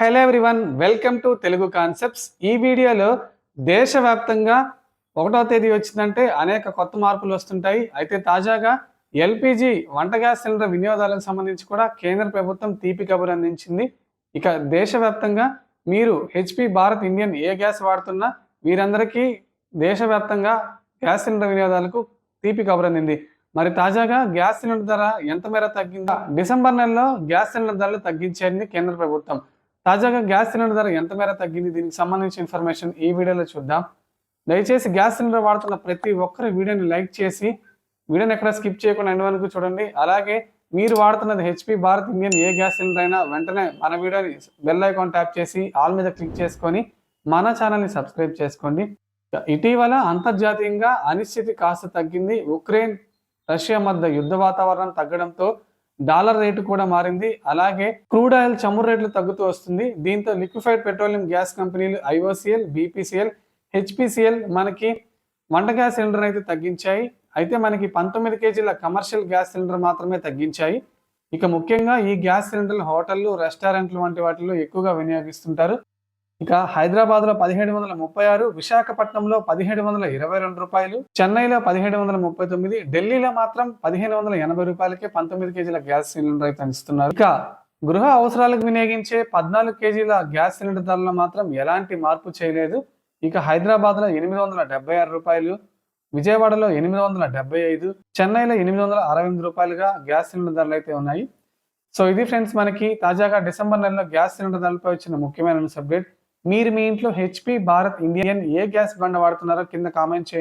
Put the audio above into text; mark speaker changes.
Speaker 1: Hello everyone welcome to Telugu concepts ఈ వీడియోలో దేశవ్యాప్తంగా ఒకటో తేదీ వచ్చిందంటే అనేక కొత్త మార్పులు వస్తుంటాయి. అయితే తాజాగా ఎల్పిజి వంట గ్యాస్ సిలిండర్ వినియోగదారులకు సంబంధించి కూడా కేంద్ర ప్రభుత్వం తీపి కబురు అందించింది. ఇక దేశవ్యాప్తంగా మీరు హెచ్పి భారత్ ఇండియన్ ఏ గ్యాస్ వాడుతున్నా వీరందరికీ దేశవ్యాప్తంగా గ్యాస్ సిలిండర్ వినియోగదారులకు తీపి కబురు అందింది. మరి తాజాగా గ్యాస్ సిలిండర్ ధర ఎంత మేర తగ్గిందా? డిసెంబర్ నెలలో గ్యాస్ సిలిండర్ ధరలు తగ్గించేది కేంద్ర ప్రభుత్వం. తాజాగా గ్యాస్ సిలిండర్ ధర ఎంత మేర తగ్గింది? దీనికి సంబంధించిన ఇన్ఫర్మేషన్ ఈ వీడియోలో చూద్దాం. దయచేసి గ్యాస్ సిలిండర్ వాడుతున్న ప్రతి ఒక్కరు వీడియోని లైక్ చేసి వీడియోని ఎక్కడ స్కిప్ చేయకుండా ఎండ్ వరకు చూడండి. అలాగే మీరు వాడుతున్నది హెచ్పి భారత్ ఇండియన్ ఏ గ్యాస్ సిలిండర్ అయినా వెంటనే మన వీడియోని బెల్ ఐకాన్ ట్యాప్ చేసి ఆల్ మీద క్లిక్ చేసుకొని మన ఛానల్ని సబ్స్క్రైబ్ చేసుకోండి. ఇటీవల అంతర్జాతీయంగా అనిశ్చితి కాస్త తగ్గింది. ఉక్రెయిన్ రష్యా మధ్య యుద్ధ వాతావరణం తగ్గడంతో డాలర్ రేటు కూడా మారింది. అలాగే క్రూడ్ ఆయిల్ చమురు రేట్లు తగ్గుతూ వస్తుంది. దీంతో లిక్విఫైడ్ పెట్రోలియం గ్యాస్ కంపెనీలు ఐఓసిఎల్ బీపీసీఎల్ హెచ్పిసిఎల్ మనకి వంట గ్యాస్ సిలిండర్ అయితే తగ్గించాయి. అయితే మనకి పంతొమ్మిది కేజీల కమర్షియల్ గ్యాస్ సిలిండర్ మాత్రమే తగ్గించాయి. ఇక ముఖ్యంగా ఈ గ్యాస్ సిలిండర్లు హోటళ్ళు రెస్టారెంట్లు వంటి వాటిల్లో ఎక్కువగా వినియోగిస్తుంటారు. ఇక హైదరాబాద్లో పదిహేడు వందల ముప్పై ఆరు విశాఖపట్నంలో పదిహేడు వందల ఇరవై రెండు రూపాయలు చెన్నైలో పదిహేడు వందల ముప్పై తొమ్మిది ఢిల్లీలో మాత్రం పదిహేను వందల ఎనభై రూపాయలకే పంతొమ్మిది కేజీల గ్యాస్ సిలిండర్ అయితే అందిస్తున్నారు. ఇక గృహ అవసరాలకు వినియోగించే పద్నాలుగు కేజీల గ్యాస్ సిలిండర్ ధరలో మాత్రం ఎలాంటి మార్పు చేయలేదు. ఇక హైదరాబాద్లో ఎనిమిది వందల డెబ్బై ఆరు రూపాయలు విజయవాడలో ఎనిమిది వందల డెబ్బై ఐదు చెన్నైలో ఎనిమిది వందల అరవై ఎనిమిది రూపాయలుగా గ్యాస్ సిలిండర్ ధరలు అయితే ఉన్నాయి. సో ఇది ఫ్రెండ్స్ మనకి తాజాగా డిసెంబర్ నెలలో గ్యాస్ సిలిండర్ ధరలపై వచ్చిన ముఖ్యమైన న్యూస్ అప్డేట్. మీరు మీ ఇంట్లో హెచ్పి భారత్ ఇండియన్ ఏ గ్యాస్ బండ వాడుతున్నారో కింద కామెంట్ చేయండి.